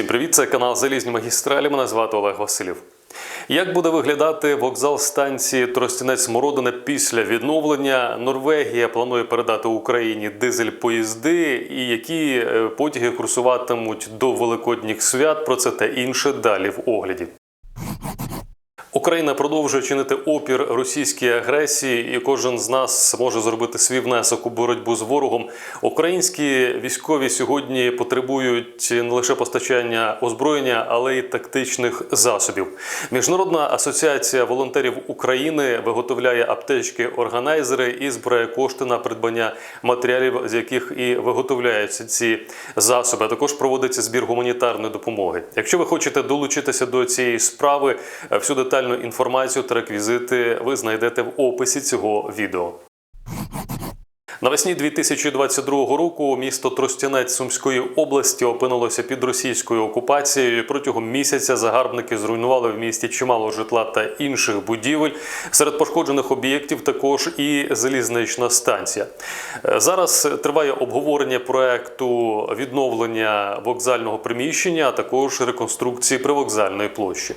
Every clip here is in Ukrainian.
Всім привіт! Це канал Залізні магістралі. Мене звати Олег Василів. Як буде виглядати вокзал станції Тростянець Смородина після відновлення? Норвегія планує передати Україні дизель-поїзди, і які е, потяги курсуватимуть до великодніх свят. Про це та інше далі в огляді. Україна продовжує чинити опір російській агресії, і кожен з нас може зробити свій внесок у боротьбу з ворогом. Українські військові сьогодні потребують не лише постачання озброєння, але й тактичних засобів. Міжнародна асоціація волонтерів України виготовляє аптечки, органайзери і збирає кошти на придбання матеріалів, з яких і виготовляються ці засоби. Також проводиться збір гуманітарної допомоги. Якщо ви хочете долучитися до цієї справи, всю детальну інформацію та реквізити ви знайдете в описі цього відео. Навесні 2022 року місто Тростянець Сумської області опинилося під російською окупацією. Протягом місяця загарбники зруйнували в місті чимало житла та інших будівель. Серед пошкоджених об'єктів також і залізнична станція. Е, Зараз триває обговорення проекту відновлення вокзального приміщення, а також реконструкції привокзальної площі.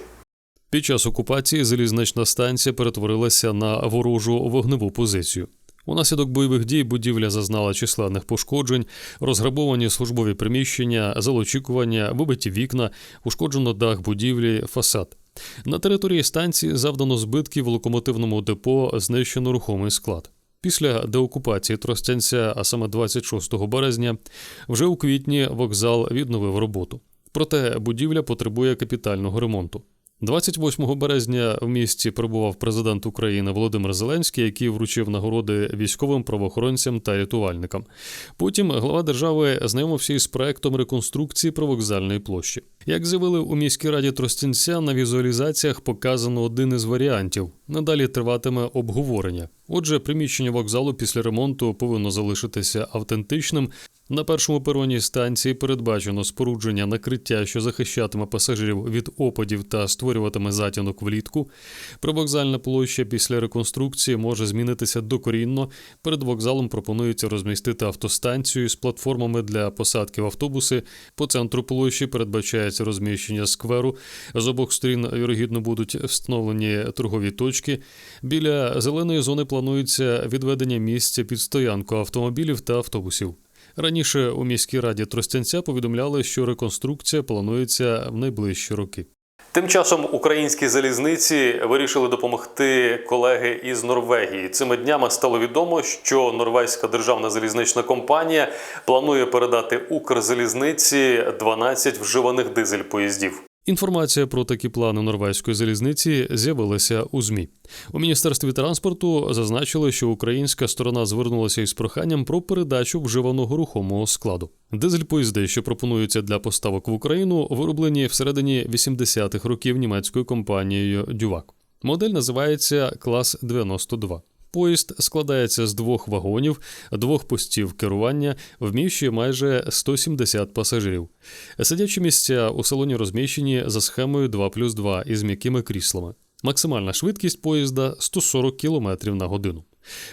Під час окупації залізнична станція перетворилася на ворожу вогневу позицію. Унаслідок бойових дій будівля зазнала численних пошкоджень, розграбовані службові приміщення, залочікування, вибиті вікна, ушкоджено дах будівлі, фасад. На території станції завдано збитків в локомотивному депо, знищено рухомий склад. Після деокупації Тростянця, а саме 26 березня, вже у квітні вокзал відновив роботу. Проте будівля потребує капітального ремонту. 28 березня в місті перебував президент України Володимир Зеленський, який вручив нагороди військовим правоохоронцям та рятувальникам. Потім глава держави знайомився із проектом реконструкції привокзальної площі. Як заявили у міській раді Тростянця, на візуалізаціях показано один із варіантів. Надалі триватиме обговорення. Отже, приміщення вокзалу після ремонту повинно залишитися автентичним. На першому пероні станції передбачено спорудження накриття, що захищатиме пасажирів від опадів та створюватиме затінок влітку. Привокзальна площа після реконструкції може змінитися докорінно. Перед вокзалом пропонується розмістити автостанцію з платформами для посадки в автобуси. По центру площі передбачається розміщення скверу. З обох сторін вірогідно будуть встановлені торгові точки. Біля зеленої зони планується відведення місця під стоянку автомобілів та автобусів. Раніше у міській раді Тростянця повідомляли, що реконструкція планується в найближчі роки. Тим часом українські залізниці вирішили допомогти колеги із Норвегії. Цими днями стало відомо, що норвезька державна залізнична компанія планує передати Укрзалізниці 12 вживаних дизель-поїздів. Інформація про такі плани норвезької залізниці з'явилася у ЗМІ. У міністерстві транспорту зазначили, що українська сторона звернулася із проханням про передачу вживаного рухомого складу. Дизель-поїзди, що пропонуються для поставок в Україну, вироблені всередині 80-х років німецькою компанією Дювак. Модель називається Клас 92. Поїзд складається з двох вагонів, двох постів керування, вміщує майже 170 пасажирів. Сидячі місця у салоні розміщені за схемою 2 плюс 2 із м'якими кріслами. Максимальна швидкість поїзда 140 км на годину.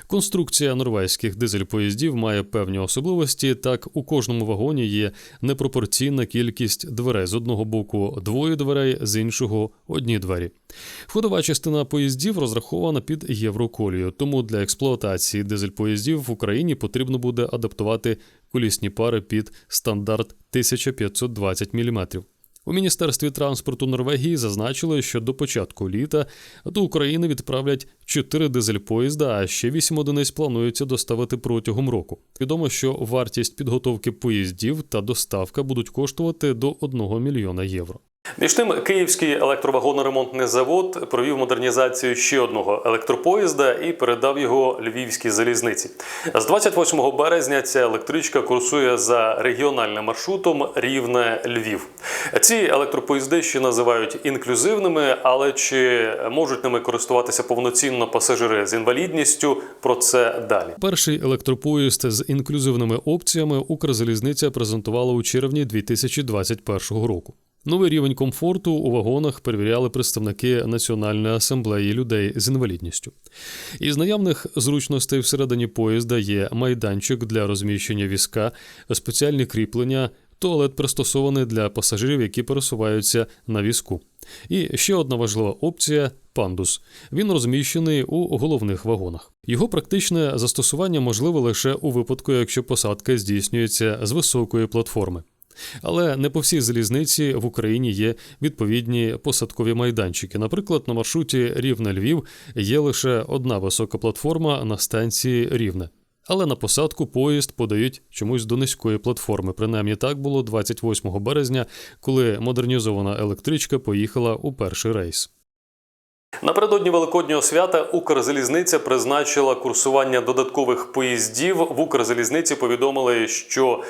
Конструкція норвезьких дизель-поїздів має певні особливості. Так, у кожному вагоні є непропорційна кількість дверей з одного боку двоє дверей, з іншого одні двері. Входова частина поїздів розрахована під євроколію, тому для експлуатації дизель-поїздів в Україні потрібно буде адаптувати колісні пари під стандарт 1520 мм. У міністерстві транспорту Норвегії зазначили, що до початку літа до України відправлять 4 дизель-поїзда, а ще 8 одиниць планується доставити протягом року. Відомо, що вартість підготовки поїздів та доставка будуть коштувати до 1 мільйона євро. Між тим, Київський електровагоноремонтний завод провів модернізацію ще одного електропоїзда і передав його львівській залізниці. З 28 березня ця електричка курсує за регіональним маршрутом Рівне Львів. Ці електропоїзди ще називають інклюзивними, але чи можуть ними користуватися повноцінно пасажири з інвалідністю? Про це далі. Перший електропоїзд з інклюзивними опціями Укрзалізниця презентувала у червні 2021 року. Новий рівень комфорту у вагонах перевіряли представники Національної асамблеї людей з інвалідністю. Із наявних зручностей всередині поїзда є майданчик для розміщення візка, спеціальні кріплення, туалет пристосований для пасажирів, які пересуваються на візку. І ще одна важлива опція пандус. Він розміщений у головних вагонах. Його практичне застосування можливе лише у випадку, якщо посадка здійснюється з високої платформи. Але не по всій залізниці в Україні є відповідні посадкові майданчики. Наприклад, на маршруті Рівне-Львів є лише одна висока платформа на станції Рівне. Але на посадку поїзд подають чомусь до низької платформи. Принаймні так було 28 березня, коли модернізована електричка поїхала у перший рейс. Напередодні Великоднього свята Укрзалізниця призначила курсування додаткових поїздів. В Укрзалізниці повідомили, що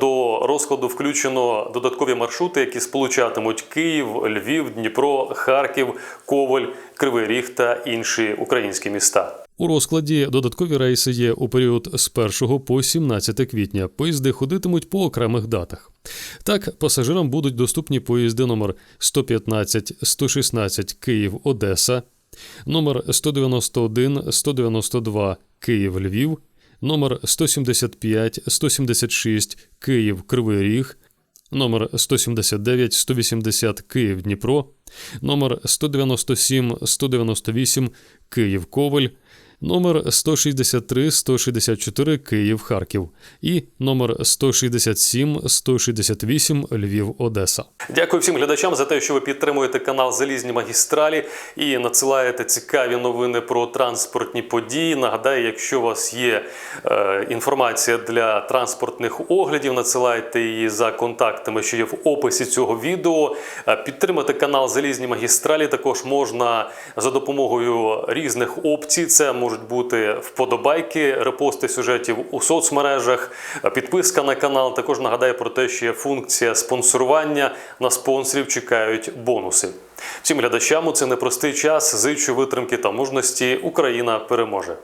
до розкладу включено додаткові маршрути, які сполучатимуть Київ, Львів, Дніпро, Харків, Коваль, Кривий Ріг та інші українські міста. У розкладі додаткові рейси є у період з 1 по 17 квітня. Поїзди ходитимуть по окремих датах. Так, пасажирам будуть доступні поїзди номер 115, 116 Київ Одеса, номер 191, 192 Київ Львів, номер 175, 176 Київ Кривий Ріг, номер 179, 180 Київ Дніпро, номер 197, 198 Київ Коваль, номер 163 164 Київ Харків і номер 167 168 Львів Одеса. Дякую всім глядачам за те, що ви підтримуєте канал Залізні магістралі і надсилаєте цікаві новини про транспортні події. Нагадаю, якщо у вас є е, інформація для транспортних оглядів, надсилайте її за контактами, що є в описі цього відео. Е, Підтримати канал Залізні магістралі також можна за допомогою різних опцій. Це можуть бути вподобайки, репости сюжетів у соцмережах, підписка на канал. Також нагадаю про те, що є функція спонсорування. На спонсорів чекають бонуси. Всім глядачам у цей непростий час. Зичу витримки та мужності. Україна переможе.